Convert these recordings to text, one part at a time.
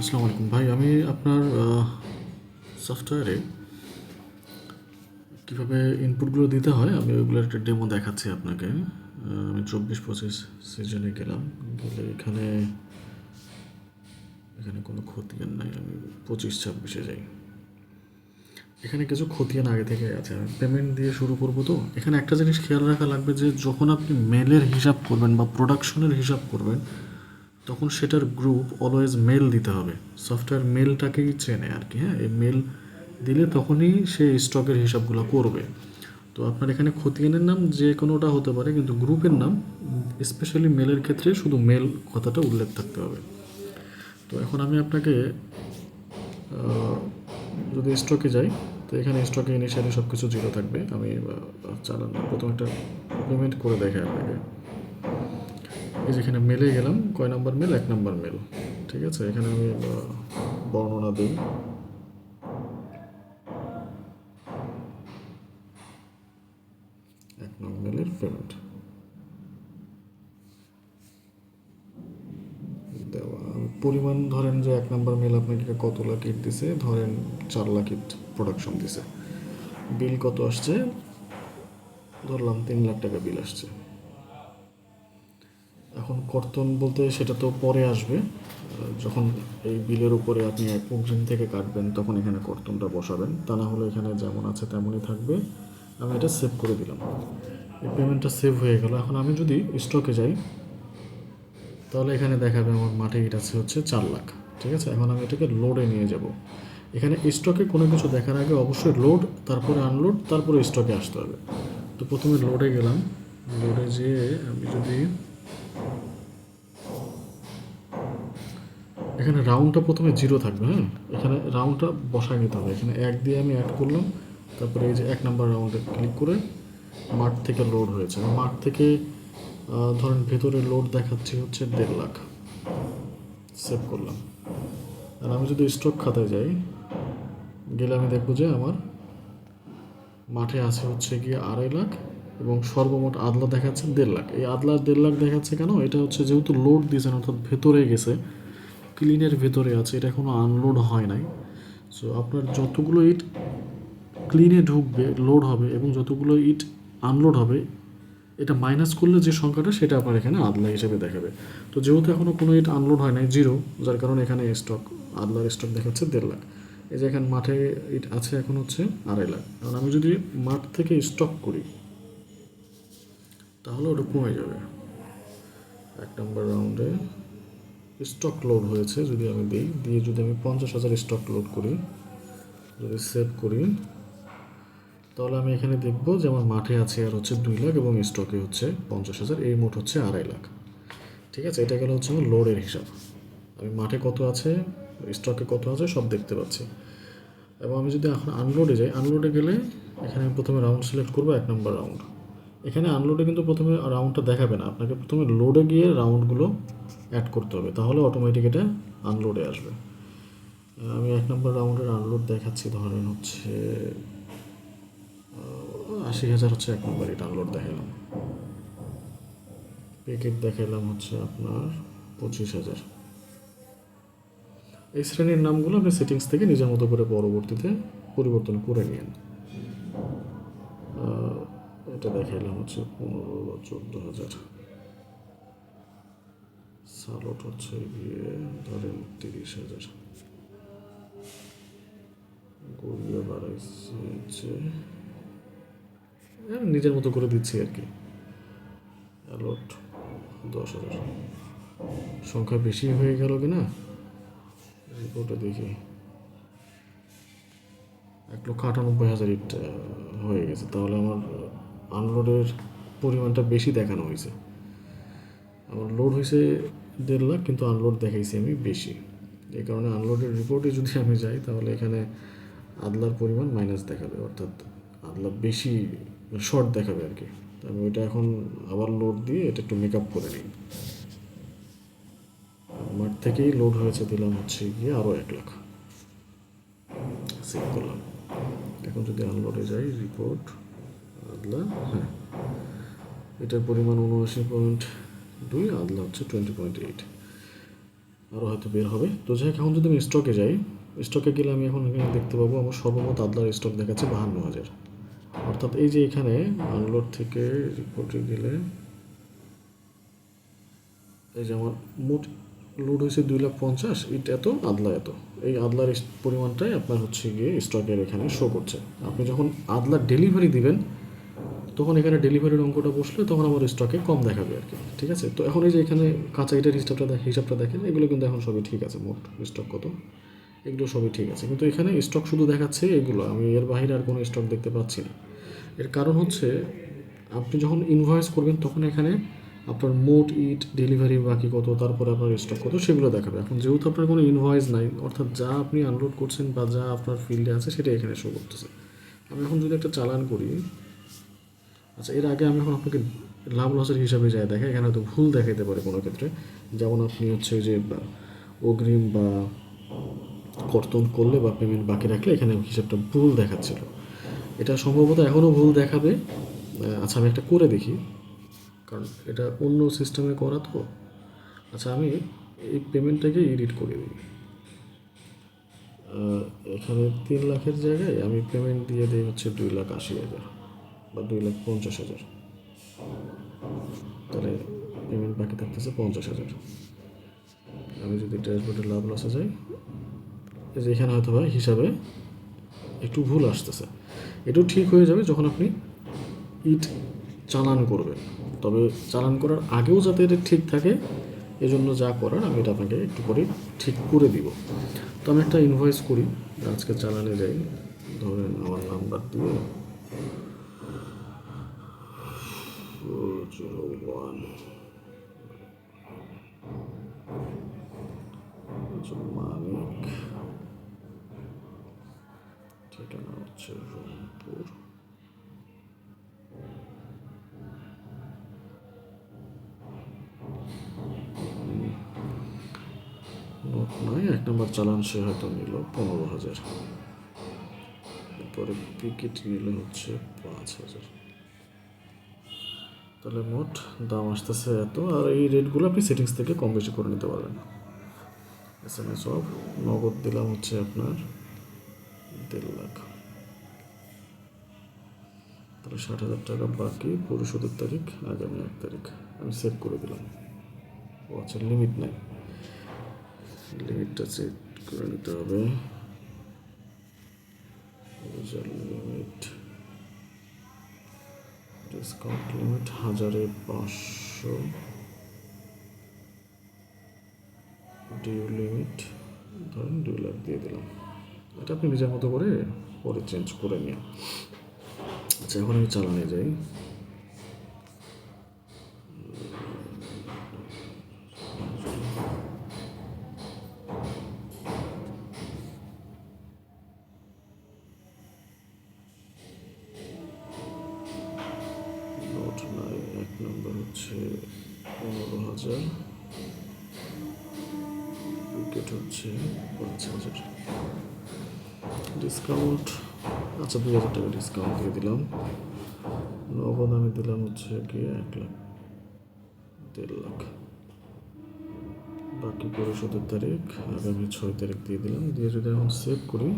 আসসালামু আলাইকুম। ভাই, আমি আপনার সফটওয়্যারে কীভাবে ইনপুটগুলো দিতে হয়, আমি ওইগুলোর একটা ডেমো দেখাচ্ছি আপনাকে। আমি চব্বিশ পঁচিশ সিজনে গেলাম। গেলে এখানে এখানে কোনো খতিয়ান নাই, আমি পঁচিশ ছাব্বিশে যাই। এখানে কিছু খতিয়ান আগে থেকে আছে। আমি পেমেন্ট দিয়ে শুরু করব তো। এখানে একটা জিনিস খেয়াল রাখা লাগবে যে, যখন আপনি মেলের হিসাব করবেন বা প্রোডাকশনের হিসাব করবেন তখন সেটার গ্রুপ অলওয়েজ মেল দিতে হবে। সফটওয়্যার মেলটাকেই চেনে আর কি হ্যাঁ? এই মেল দিলে তখনই সে স্টকের হিসাবগুলো করবে। তো আপনার এখানে খতিয়ানের নাম যে কোনোটা হতে পারে, কিন্তু গ্রুপের নাম স্পেশালি মেলের ক্ষেত্রে শুধু মেল কথাটা উল্লেখ থাকতে হবে। তো এখন আমি আপনাকে যদি স্টকে যাই, তো এখানে স্টকে ইনিশিয়ালি সব কিছু জিরো থাকবে। আমি চালান, প্রথম একটা পেমেন্ট করে দেখে আপনাকে। এই যেখানে মেলে গেলাম, কয় নাম্বার মেল? এক নাম্বার মেল। ঠিক আছে, এখানে আমি বর্ণনা দিই। এক নম্বর মেলের পেমেন্ট দেওয়া। পরিমাণ ধরেন যে এক নাম্বার মেল আপনাকে কত লাখ ইট দিছে? ধরেন চার লাখ ইট প্রোডাকশন দিছে। বিল কত আসছে? ধরলাম তিন লাখ টাকা বিল আসছে। এখন কর্তন বলতে সেটা তো পরে আসবে। যখন এই বিলের উপরে আপনি এক অগ্রিম থেকে কাটবেন, তখন এখানে কর্তনটা বসাবেন। তা না হলে এখানে যেমন আছে তেমনই থাকবে। আমি এটা সেভ করে দিলাম। এই পেমেন্টটা সেভ হয়ে গেল। এখন আমি যদি স্টকে যাই, তাহলে এখানে দেখাবে আমার মাঠে আছে হচ্ছে চার লাখ। ঠিক আছে? এখন আমি এটাকে লোডে নিয়ে যাব। এখানে স্টকে কোনো কিছু দেখার আগে অবশ্যই লোড তারপরে আনলোড তারপরে স্টকে আসতে হবে। তো প্রথমে লোডে গেলাম। লোডে যেয়ে আমি যদি এখানে রাউন্ডটা প্রথমে জিরো থাকবে হ্যাঁ? এখানে রাউন্ডটা বসায় নিতে হবে। এখানে এক দিয়ে আমি অ্যাড করলাম, তারপরে এই যে এক নাম্বার রাউন্ডে ক্লিক করে মাঠ থেকে লোড হয়েছে। মাঠ থেকে ধরেন ভেতরে লোড দেখাচ্ছি হচ্ছে দেড় লাখ। সেভ করলাম। আর আমি যদি স্টক খাতায় যাই, গেলে আমি দেখব যে আমার মাঠে আছে হচ্ছে গিয়ে আড়াই লাখ। এবং সর্বমোট আদলা দেখাচ্ছে দেড় লাখ। এই আদলা দেড় লাখ দেখাচ্ছে কেন? এটা হচ্ছে যেহেতু লোড দিয়েছেন, অর্থাৎ ভেতরে গেছে ক্লিনের ভেতরে আছে, এটা এখনও আনলোড হয় নাই। সো আপনার যতগুলো ইট ক্লিনে ঢুকবে লোড হবে এবং যতগুলো ইট আনলোড হবে, এটা মাইনাস করলে যে সংখ্যাটা, সেটা আপনার এখানে আদলা হিসেবে দেখাবে। তো যেহেতু এখনও কোনো ইট আনলোড হয় নাই জিরো যার কারণে এখানে স্টক আদলার স্টক দেখাচ্ছে দেড় লাখ। এই যে এখানে মাঠে ইট আছে, এখন হচ্ছে আড়াই লাখ। কারণ আমি যদি মাঠ থেকে স্টক করি তাহলে ওটা কমে যাবে। এক নম্বর রাউন্ডে স্টক লোড হয়েছে যদি আমি দিই, দিয়ে যদি আমি পঞ্চাশ হাজার স্টক লোড করি, যদি সেভ করি, তাহলে আমি এখানে দেখব যে আমার মাঠে আছে আর হচ্ছে দুই লাখ এবং স্টকে হচ্ছে পঞ্চাশ হাজার, এই মোট হচ্ছে আড়াই লাখ। ঠিক আছে? এটা গেলে হচ্ছে আমার লোডের হিসাব। আমি মাঠে কত আছে স্টকে কত আছে, সব দেখতে পাচ্ছি। এবং আমি যদি এখন আনলোডে যাই আনলোডে গেলে এখানে আমি প্রথমে রাউন্ড সিলেক্ট করব, এক নম্বর রাউন্ড এখানে আনলোডে কিন্তু প্রথমে রাউন্ডটা দেখাবে না। আপনাকে প্রথমে লোডে গিয়ে রাউন্ডগুলো অ্যাড করতে হবে, তাহলে অটোমেটিক এটা আনলোডে আসবে। আমি এক নম্বর রাউন্ডের আনলোড দেখাচ্ছি, ধরেন হচ্ছে আশি হাজার হচ্ছে এক নম্বর এটা আনলোড দেখালাম। প্যাকেট দেখালাম হচ্ছে আপনার পঁচিশ হাজার। এই শ্রেণির নামগুলো আপনি সেটিংস থেকে নিজের মতো করে পরবর্তীতে পরিবর্তন করে নিন। এটা দেখাইলাম হচ্ছে পনেরো বা চোদ্দ হাজার। সালট হচ্ছে গিয়ে ধরেন তিরিশ হাজার। গড়িয়ে বাড়াইছে হচ্ছে আমি নিজের মতো করে দিচ্ছি আর কি। অ্যালট দশ হাজার। সংখ্যা বেশি হয়ে গেল কি না? রিপোর্টে দেখি। এক লক্ষ আটানব্বই হাজার ইট হয়ে গেছে। তাহলে আমার আনলোডের পরিমাণটা বেশি দেখানো হয়েছে। আমার লোড হয়েছে দেড় লাখ, কিন্তু আনলোড দেখাইছি আমি বেশি। এই কারণে আনলোডের রিপোর্টে যদি আমি যাই, তাহলে এখানে আদলার পরিমাণ মাইনাস দেখাবে, অর্থাৎ আদলা বেশি শর্ট দেখাবে আর কি। আমি ওইটা এখন আবার লোড দিয়ে এটা একটু মেকআপ করে নিই। মাঠ থেকেই লোড হয়েছে দিলাম হচ্ছে গিয়ে আরও এক লাখ। সেভ করলাম। এখন যদি আনলোডে যাই রিপোর্ট আদলা হ্যাঁ। এটার পরিমাণ উনআশি পয়েন্ট দুই, আদলা হচ্ছে টোয়েন্টি পয়েন্ট এইট আরও হয়তো বের হবে। তো যাই এখন যদি আমি স্টকে যাই স্টকে গেলে আমি এখন এখানে দেখতে পাবো আমার সর্বমোট আদলার স্টক দেখাচ্ছে বাহান্ন হাজার। অর্থাৎ এই যে এখানে আনলোড থেকে রিপোর্টে গেলে, এই যে আমার মোট লোড হয়েছে দুই লাখ পঞ্চাশ ইট এত, আদলা এত। এই আদলার পরিমাণটাই আপনার হচ্ছে গিয়ে স্টকের এখানে শো করছে। আপনি যখন আদলার ডেলিভারি দিবেন তখন এখানে ডেলিভারির অঙ্কটা বসলে তখন আমার স্টকে কম দেখাবে আর কি, ঠিক আছে? তো এখন এই যে এখানে কাঁচা ইটের হিসাবটা হিসাবটা দেখেন, এগুলো কিন্তু এখন সবই ঠিক আছে, মোট স্টক কত? এগুলো সবই ঠিক আছে, কিন্তু এখানে স্টক শুধু দেখাচ্ছে এগুলো, আমি এর বাইরে আর কোনো স্টক দেখতে পাচ্ছি না। এর কারণ হচ্ছে, আপনি যখন ইনভয়েস করবেন তখন এখানে আপনার মোট ইট ডেলিভারি বাকি কত, তারপরে আপনার স্টক কত, সেগুলো দেখাবে। এখন যেহেতু আপনার কোনো ইনভয়েস নাই, অর্থাৎ যা আপনি আনলোড করছেন বা যা আপনার ফিল্ডে আছে সেটা এখানে শো করতেছে। আমি এখন যদি একটা চালান করি আচ্ছা এর আগে আমি এখন আপনাকে লাভ লসের হিসাবে যাই দেখা এখানে হয়তো ভুল দেখাইতে পারে কোনো ক্ষেত্রে। যেমন আপনি হচ্ছে যে অগ্রিম বা কর্তন করলে বা পেমেন্ট বাকি রাখলে এখানে হিসাবটা ভুল দেখাচ্ছিল। এটা সম্ভবত এখনও ভুল দেখাবে। আচ্ছা আমি একটা করে দেখি। কারণ এটা অন্য সিস্টেমে করা তো। আচ্ছা আমি এই পেমেন্টটাকে এডিট করে দিই। এখানে তিন লাখের জায়গায় আমি পেমেন্ট দিয়ে দিই হচ্ছে দুই লাখ আশি হাজার। বা দুই লাখ পঞ্চাশ হাজার। তাহলে পেমেন্ট বাকি থাকতেছে পঞ্চাশ হাজার। আমি যদি ড্যাশবোর্ডে লাভ লসে যাই যে এখানে হয়তো বা হিসাবে একটু ভুল আসতেছে। এটাও ঠিক হয়ে যাবে যখন আপনি ইট চালান করবেন। তবে চালান করার আগেও যাতে এটা ঠিক থাকে, এজন্য যা করার আমি এটা আপনাকে একটু করে ঠিক করে দিব। তো আমি একটা ইনভয়েস করি, আজকে চালানে যাই। ধরেন আমার নাম্বার দিয়ে ওয়ান মানিক ঠিকানা হচ্ছে রংপুর নয় এক নম্বর চালান সে হয়তো নিল পনেরো হাজার এরপরে পিকেট নিল হচ্ছে পাঁচ হাজার তাহলে মোট দাম আসতেছে এত, আর এই রেটগুলো আপনি সেটিংস থেকে কম বেশি করে নিতে পারবেন। এস এম এস অফ, নগদ দিলাম হচ্ছে আপনার দেড় লাখ। তাহলে ষাট হাজার টাকা বাকি পরিশোধের তারিখ, আগামী এক তারিখ। আমি সেভ করে দিলাম। ও আচ্ছা লিমিট নাই। লিমিটটা সেট করে নিতে হবে। লিমিট ডিসকাউন্ট লিমিট হাজারে পাঁচশো ডিউ লিমিট ধরুন দুই লাখ দিয়ে দিলাম। এটা আপনি নিজের মতো করে পরে চেঞ্জ করে নিন। আচ্ছা এখন আমি চালানে যাই। নম্বর হচ্ছে পনেরো হাজার। উইকেট হচ্ছে পাঁচ হাজার। ডিসকাউন্ট আচ্ছা দুই হাজার টাকা ডিসকাউন্ট দিয়ে দিলাম। নগদ আমি দিলাম হচ্ছে কি এক লাখ, দেড় লাখ। বাকি পরিশোধের তারিখ আগামী ছয় তারিখ দিয়ে দিলাম। দিয়ে যদি এখন সেভ করি,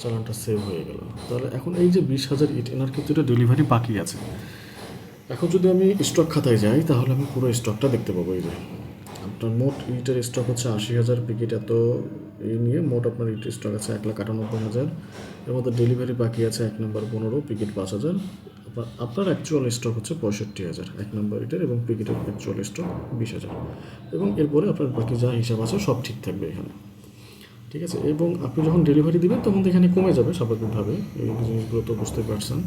চালানটা সেভ হয়ে গেল। তাহলে এখন এই যে বিশ হাজার ইট এনার কিন্তু এটা ডেলিভারি বাকি আছে। এখন যদি আমি স্টক খাতায় যাই, তাহলে আমি পুরো স্টকটা দেখতে পাবো, এই যে। আপনার মোট ইটের স্টক হচ্ছে আশি হাজার প্যাকেট এত এই নিয়ে মোট আপনার ইটের স্টক আছে এক লাখ আটানব্বই হাজার। এর মধ্যে ডেলিভারি বাকি আছে এক নম্বর পনেরো প্যাকেট পাঁচ হাজার। আপনার আপনার অ্যাকচুয়াল স্টক হচ্ছে পঁয়ষট্টি হাজার, এক নম্বর ইটের এবং প্যাকেটের অ্যাকচুয়াল স্টক বিশ হাজার। এবং এরপরে আপনার বাকি যা হিসাব আছে সব ঠিক থাকবে এখানে। ঠিক আছে? এবং আপনি যখন ডেলিভারি দেবেন, তখন তো এখানে কমে যাবে স্বাভাবিকভাবে, এই জিনিসগুলো তো বুঝতে পারছেন।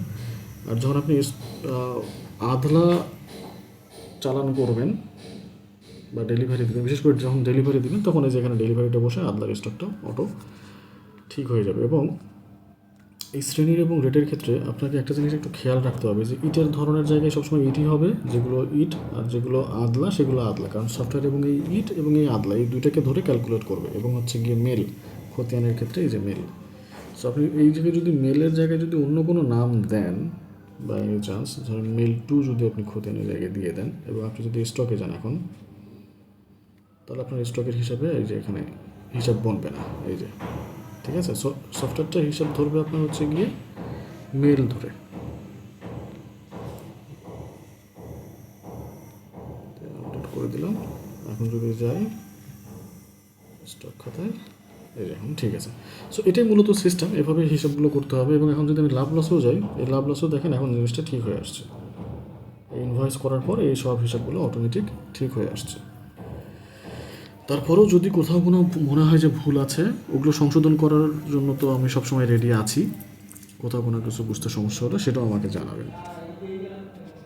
আর যখন আপনি আধলা চালান করবেন বা ডেলিভারি দিবেন। বিশেষ করে যখন ডেলিভারি দিবেন, তখন এই যে এখানে ডেলিভারিটা বসে আদলার স্টকটা অটো ঠিক হয়ে যাবে। এবং এই শ্রেণির এবং রেটের ক্ষেত্রে আপনাকে একটা জিনিস একটু খেয়াল রাখতে হবে যে ইটের ধরনের জায়গায় সবসময় ইটই হবে, যেগুলো ইট আর যেগুলো আদলা সেগুলো আদলা কারণ সফটওয়্যার এবং এই ইট এবং এই আদলা এই দুইটাকে ধরে ক্যালকুলেট করবে। এবং হচ্ছে গিয়ে মেল খতিয়ানের ক্ষেত্রে এই যে মেল সো আপনি এই জায়গায় যদি মেলের জায়গায় যদি অন্য কোনো নাম দেন বা এনি চান্স ধরুন মেল টু যদি আপনি খতিয়ানের জায়গায় দিয়ে দেন এবং আপনি যদি স্টকে যান এখন, তাহলে আপনার স্টকের হিসাবে এই যে এখানে হিসাব বনবে না, এই যে। ঠিক আছে? সফটওয়্যারটা হিসাব ধরবে আপনার হচ্ছে গিয়ে মেল ধরে। আপডেট করে দিলাম। এখন যদি যাই স্টক খাতায়, এই যে এখন, ঠিক আছে। সো এটাই মূলত সিস্টেম এভাবে হিসাবগুলো করতে হবে এবং এখন যদি আমি লাভ লসেও যাই, এই লাভ লসেও দেখেন এখন জিনিসটা ঠিক হয়ে আসছে। ইনভয়েস করার পর এই সব হিসাবগুলো অটোমেটিক ঠিক হয়ে আসছে। তারপরেও যদি কোথাও কোনো মনে হয় যে ভুল আছে, ওগুলো সংশোধন করার জন্য তো আমি সবসময় রেডি আছি। কোথাও কোনো কিছু বুঝতে সমস্যা হলে সেটাও আমাকে জানাবেন।